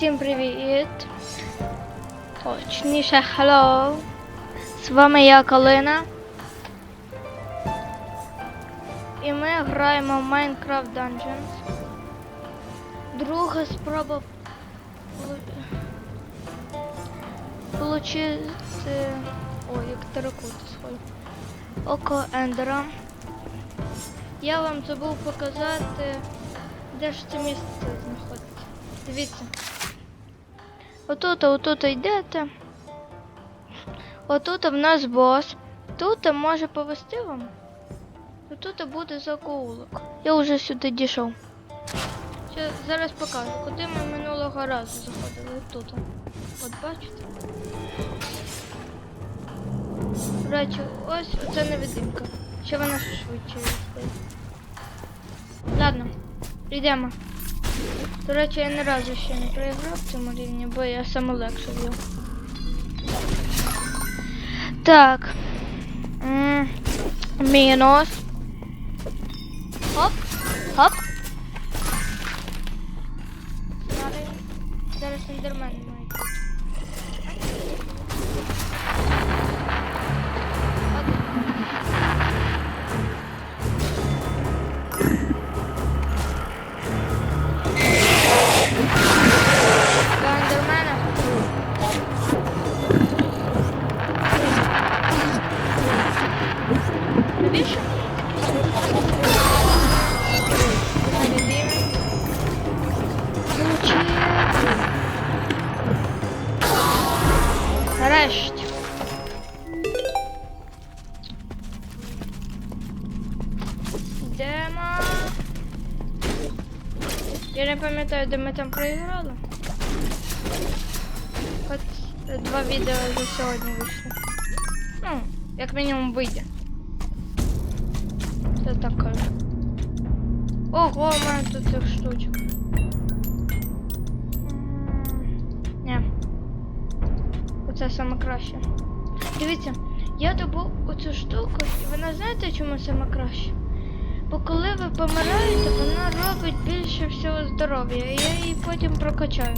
Всім привіт! Точніше, hello! З вами я Калина. І ми граємо в Minecraft Dungeons. Друга спроба получити. Ой, як теракоти схоже. Око Ендера. Я вам забув показати, де ж це місце знаходиться. Дивіться. Отут, отут йдете. Отут в нас бос. Тут може повести вам. Отут буде закоулок. Я вже сюди дійшов. Ще зараз покажу, куди ми минулого разу заходили. Тут. От бачите? Речі, ось оце невидимка. Ще вона швидше. Ладно, йдемо. До речі, я ні разу ще не проіграв в цьому рівні, бо я саме легше взяв. Так. М, Мінус. Хоп. Хоп. Зараз, зараз ендермен Йдемо. Я не пам'ятаю, де ми там проіграли. От два відео за сьогодні вийшли. Ну, як мінімум вийде. Це так кажу. Ого, у мене тут цих штучок. Ні. Оце саме краще. Дивіться, я добув оцю штуку, і вона знаєте, чому саме краще? Бо коли ви помираєте, вона робить більше всього здоров'я, і я її потім прокачаю.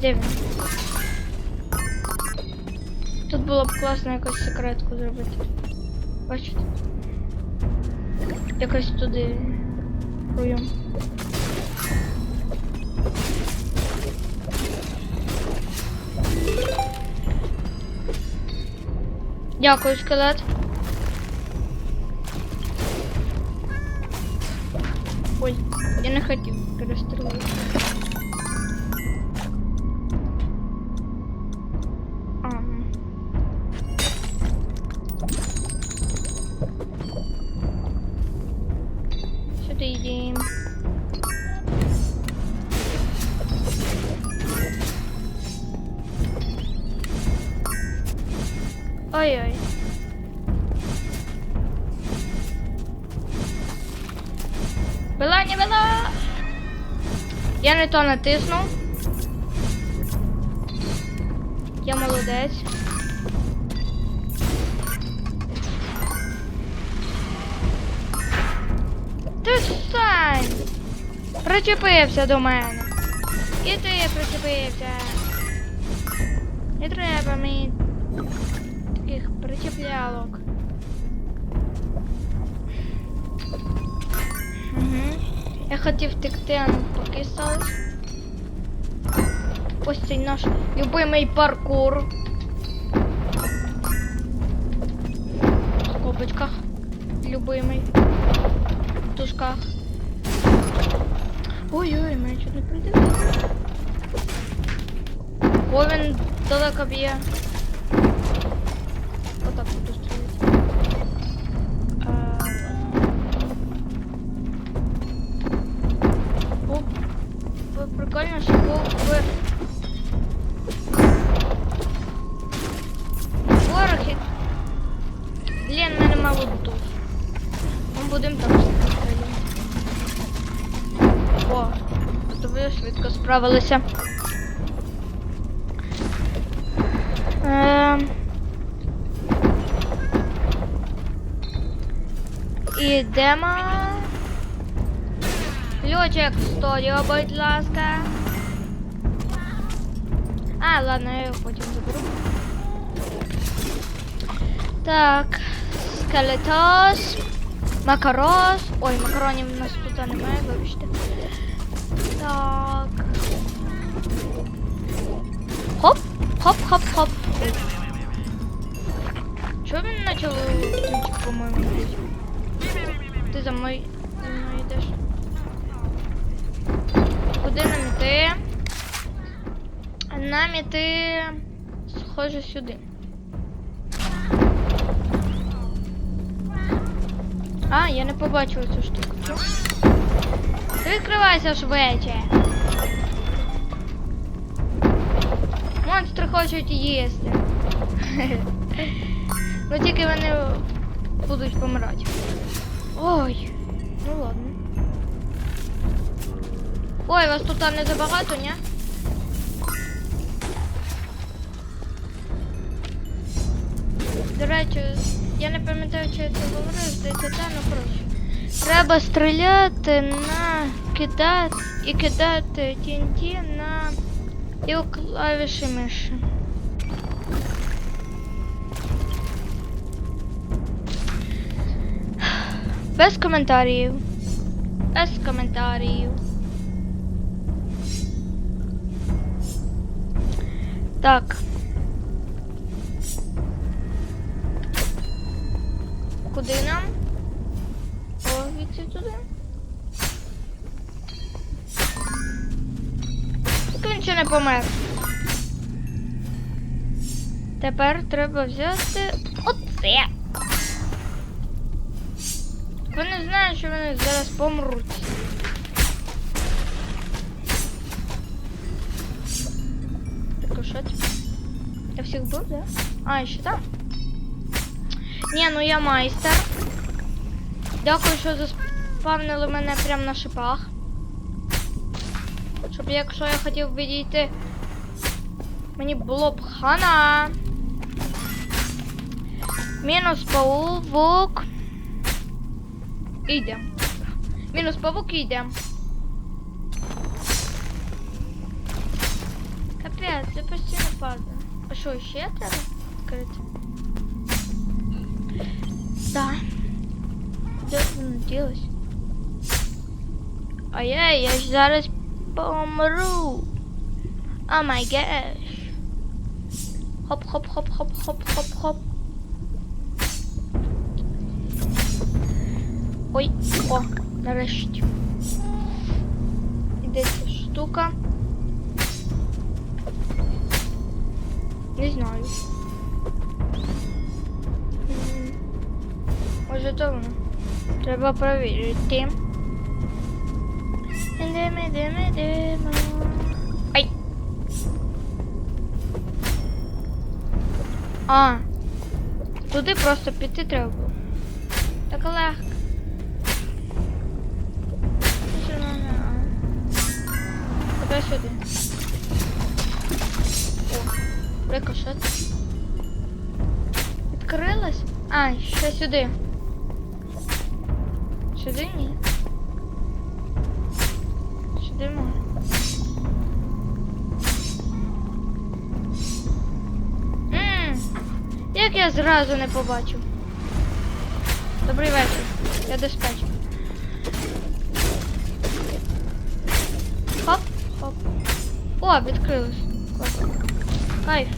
Де? Тут було б класно якусь секретку зробити. Бачите? Якось туди пройом. Дякую, скелет. Ой, я не хотів перестрілити. Ой-ой. Була, не була. Я не то натиснув. Я молодець. Ти Сань! Причепився до мене. І ти причепився. Не треба мені таких причеплялок. Угу. Я хотів втекти, а поки сталося. Ось цей наш любимий паркур. В скобочках. Любимий. В тушках. Ой-ой, мене чуть не прийде. О, він далеко б'є. Прикольно, що був ворог і... Блін, в мене мало тут. Ми будемо там стріляти. О, то ви швидко справилися. Ем... Ідемо. Ключик в студію, будь ласка. А, ладно, я його потім заберу. Так, скелетос, макарос. Ой, макаронів у нас тут немає, вибачте. Так. Хоп, хоп, хоп, хоп. Чого він почав по-моєму? Ти за мною за мною йдеш. Куди нам іти? Нам іти схоже сюди. А, я не побачила цю штуку. Чо? Ти Відкривайся швидше. Монстри хочуть їсти. Ну тільки вони будуть помирати. Ой, ну ладно. Ой, вас тут не забагато, ні? До речі, я не пам'ятаю, чи я це говорив, здається, та, ну коротше. Треба стріляти на кидати і кидати TNT на і клавіші миші. Без коментарів. Без коментарів. Так. Куди нам? О, йти туди. Так він ще не помер. Тепер треба взяти оце. Вони знають, що вони зараз помруть. Це? Я всіх був, да? А, ще там? Ні, ну я майстер. Дякую, що заспавнили мене прямо на шипах. Щоб якщо я хотів відійти, мені було б хана. Мінус паук. Йдемо. Мінус павук і йдемо. Капець, це постійно падає. А що, ще треба відкрити? Да. Де воно ділось? Ай-яй, я ж зараз помру. О май геш. Хоп-хоп-хоп-хоп-хоп-хоп-хоп. Ой, о, нарешті. Де ця штука? Не знаю. Може то воно. Треба перевірити. Ідемо, ідемо, ідемо. Ай! А, туди просто піти треба. Так легко. Тепер сюди. О, рикошет. Відкрилась? А, ще сюди. Сюди ні. Сюди можна. Ммм, як я зразу не побачив. Добрий вечір. Я диспетчер. Хоп. О, відкрилось. Класно. Кайф.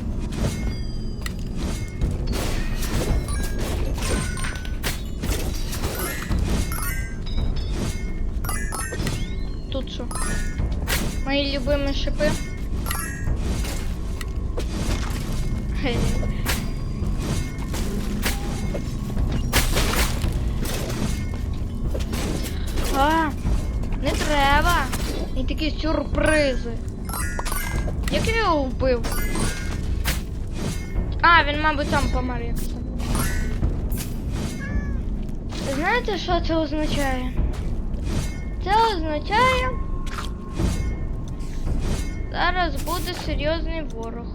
Тут що? Мої любимі шипи. Хе. І такі сюрпризи. Як я його вбив? А, він, мабуть, там помер як це. Знаєте, що це означає? Це означає. Зараз буде серйозний ворог.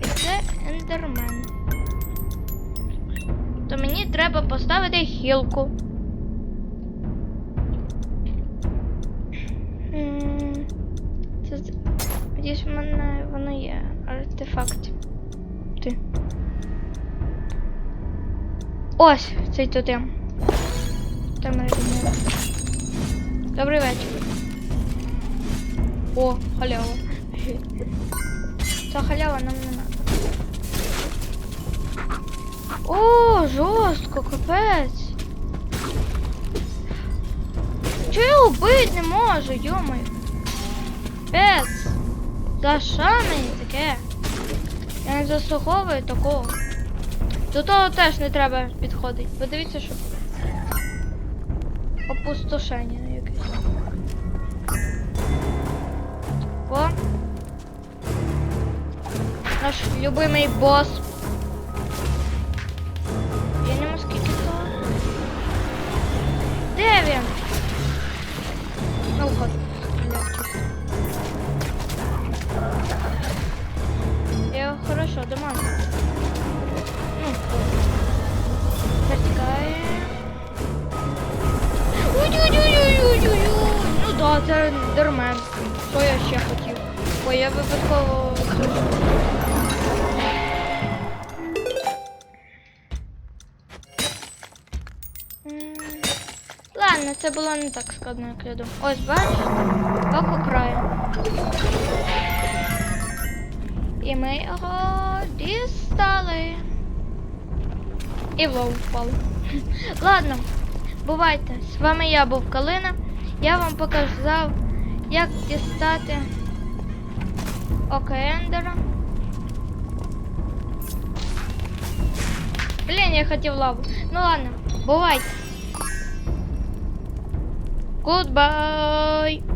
І це ендермен. То мені треба поставити хілку. Надіюсь, в мене воно є. Артефакт. Ти. Ось цей тотем. Там рівня. Добрий вечір. О, халява. Ця халява нам не надо. О, жорстко, капець. Чого я убити не можу, йомаю? Пец. За що мені таке? Я не заслуговую такого. До того теж не треба підходити. Подивіться, що. Опустошення якесь. О. Наш любимий бос. Що я ще хотів? Бо я випадково. Ладно, це було не так складно, як я думав. Ось бачиш? Око краю. І ми його дістали. І в лову. Ладно, бувайте. З вами я був Калина. Я вам показав, як дістати Око Ендера. Блін, я хотів лаву. Ну ладно, бувайте. Goodbye.